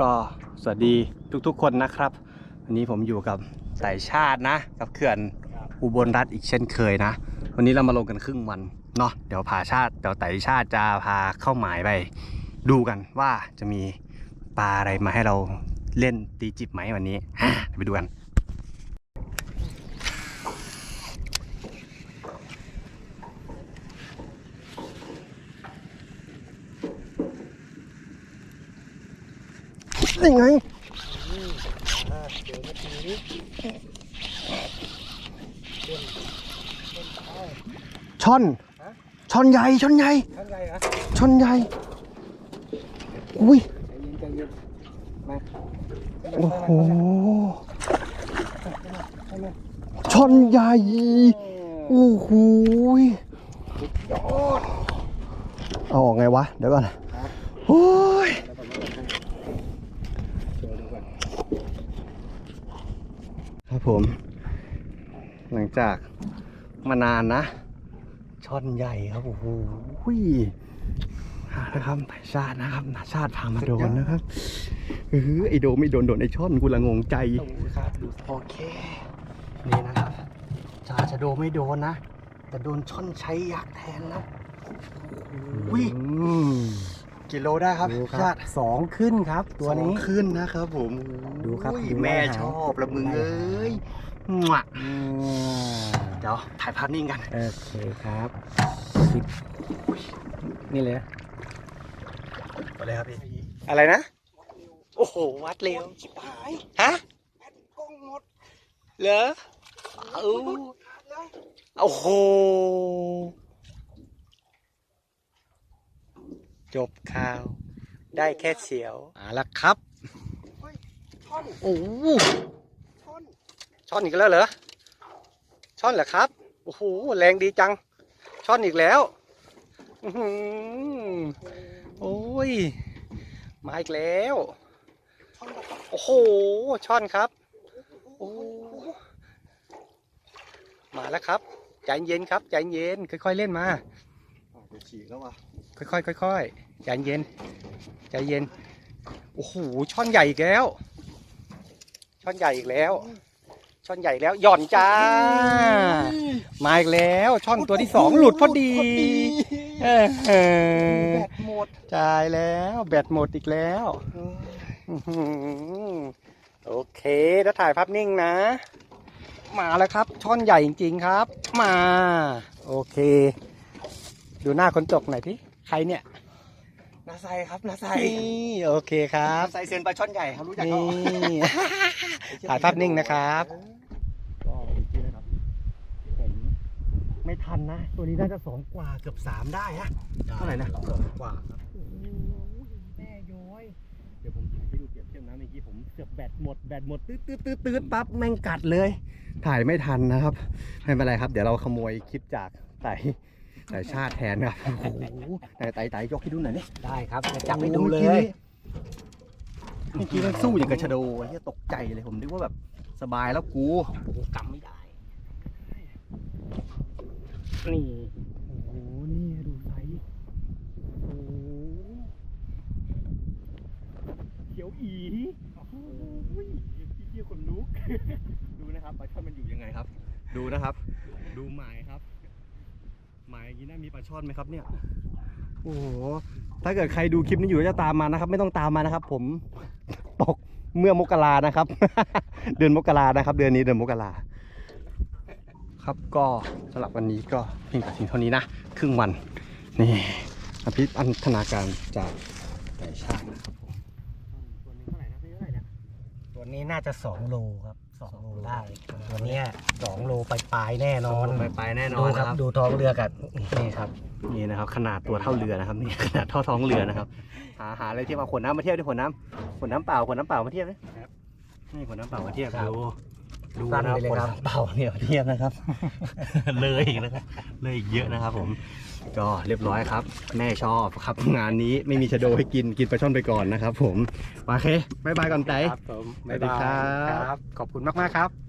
ก็สวัสดีทุกๆคนนะครับ วันนี้ผมอยู่กับสายชาตินะ กับเขื่อนอุบลรัฐอีกเช่นเคยนะ วันนี้เรามาลงกันครึ่งวันเนาะเดี๋ยวพาชาติเดี๋ยวไต่ชาติจะพาเข้าหมายไป ดูกันว่าจะมีปลาอะไรมาให้เราเล่นตีจิบไหมวันนี้ฮะเดี๋ยวไปดูกัน นี่ไงช่อนช่อนใหญ่ช่อนใหญ่ช่อนใหญ่อุ้ยโอ้โหช่อนใหญ่โอ้โหยเอาออกไงวะ เดี๋ยวก่อนโอ้ย โชว์ดูก่อน ครับผม หลังจากมานานนะ ช่อนใหญ่ครับ โอ้โหยหานะครับไผ่ชาตินะครับนาชาติพามาโดนนะครับเออไอโดไม่โดนโดนไอช่อนกูละงงใจดูครับดูโอเค นี่นะครับชาจะโดไม่โดนนะ แต่โดนช่อนใช้ยักษ์แทนนะวิ กิโลได้ครับดูคชารับติสองขึ้นครับ ตัวนี้ สองขึ้นนะครับผมดูครับอุ้ยดูแม่ได้หางชอบละมึงได้เอ้ยมั่วเดี๋ยวถ่ายภาพนิ่งกัน โอเคครับสิบนี่เลยนะไปเลยครับพี่ อะไรนะ โอ้โห วัดเร็วชิบหาย ฮะกล้องหมด เหรอเออโอ้โห จบข่าว ได้แค่เสียวอ่าละครับ ช่อนโอ้โหช่อนช่อนอีกแล้วเหรอ ช่อนเหรอครับ โอ้โห แรงดีจัง ช่อนอีกแล้วอื้อหือโอ้ย มาอีกแล้ว ช่อนแบบโอ้โห ช่อนครับ โอ้มาแล้วครับ ใจเย็นครับ ใจเย็น ค่อยๆเล่นมาอะเดี๋ยว ฉีกแล้วว่ะค่อยๆค่อยๆใจเย็นใจเย็นโอ้โหช่อนใหญ่อีกแล้ว ช่อนใหญ่อีกแล้ว ช่อนใหญ่อีกแล้วหย่อนจ้ามาอีกแล้ว ช่อนตัวที่สองหลุดพอดีเออเออแบตหมดจ่ายแล้ว แบตหมดอีกแล้วอื้อหือโอเคแล้วถ่ายภาพนิ่งนะ มาแล้วครับ ช่อนใหญ่จริงๆครับ มา โอเค ดูหน้าคนจกหน่อยที่ใครเนี่ยนาไซครับนาไซนี่โอเคครับนาไซเซียนปลาช่อนใหญ่เขารู้จักนี่เขาถ่ายภาพนิ่งนะครับก็อีกทีนะครับผมไม่ทันนะ ตัวนี้น่าจะสองกว่าเกือบสามได้ฮะเท่าไหร่นะกว่าครับแม่ย้อยเดี๋ยวผมถ่ายให้ดูเปรียบเทียบนะเมื่อกี้ผมเกือบแบตหมดแบตหมดตืดตืดตืดตืดปั๊บแม่งกัดเลย ถ่ายไม่ทันนะครับไม่เป็นไรครับ เดี๋ยวเราขโมยคลิปจากไต่ ไต่ชาติแทนครับโอ้โหไต่ไต่ไต่ยกให้ดูหน่อยนี่ได้ครับจะจับให้ดูเลยเมื่อกี้มันสู้อย่างกับชะโดเฮียตกใจเลยผมนึกว่าแบบสบายแล้วกูโอ้โหกำไม่ได้ นี่ โอ้โห นี่ดูไซส์โอ้โหเขียวอีโอ้โหพี่เที่ยคนลุก ดูนะครับปลาช่อนมันอยู่ยังไงครับ ดูนะครับ ดูหมายครับ หมายอย่างนี้น่ามีปลาช่อนไหมครับเนี่ย โอ้โห ถ้าเกิดใครดูคลิปนี้อยู่แล้วจะตามมานะครับ ไม่ต้องตามมานะครับ ผมตกเมื่อมกรานะครับ เดือนมกรานะครับ เดือนนี้เดือนมกราครับก็สำหรับวันนี้ก็เพียงแต่เพียงเท่านี้นะ ครึ่งวัน นี่อภิอันธนาการจากไก่ชาตินะครับผมตัวนึงเท่าไหร่นะพี่เท่าไหร่เนี่ยตัวนี้น่าจะสองโลครับ สองโลได้ตัวเนี้ยสองโลไปปลายๆแน่นอนไปไปแน่นอดูนคนะรับครับ ดูท้องเรือกันนี่ครับ นี่นะครับ ขนาดตัวเท่าเรือนะครับนี่ ขนาดเท่าท้องเรือนะครับ หาหาอะไรเทียบมาขวดน้ำมาเทียบด้วยขวดน้ำขวดน้ำเปล่าขวดน้ำเปล่ามาเทียบนะครับนี่ขวดน้ำเปล่ามาเทียบครับ ดู ดูสั้นนะไปเลยขวดครับน้ำเปล่าเนี่ยมาเทียบนะครับ เลยอีกนะครับเลยอีกเยอะนะครับ ผม ก็เรียบร้อยครับ แม่ชอบครับ งานนี้ไม่มีชะโดให้กินกินปลาช่อนไปก่อนนะครับ ผมโอเคบายบายก่อนไต ครับผมสวัสดีครับ ขอบคุณมาก ๆ ครับ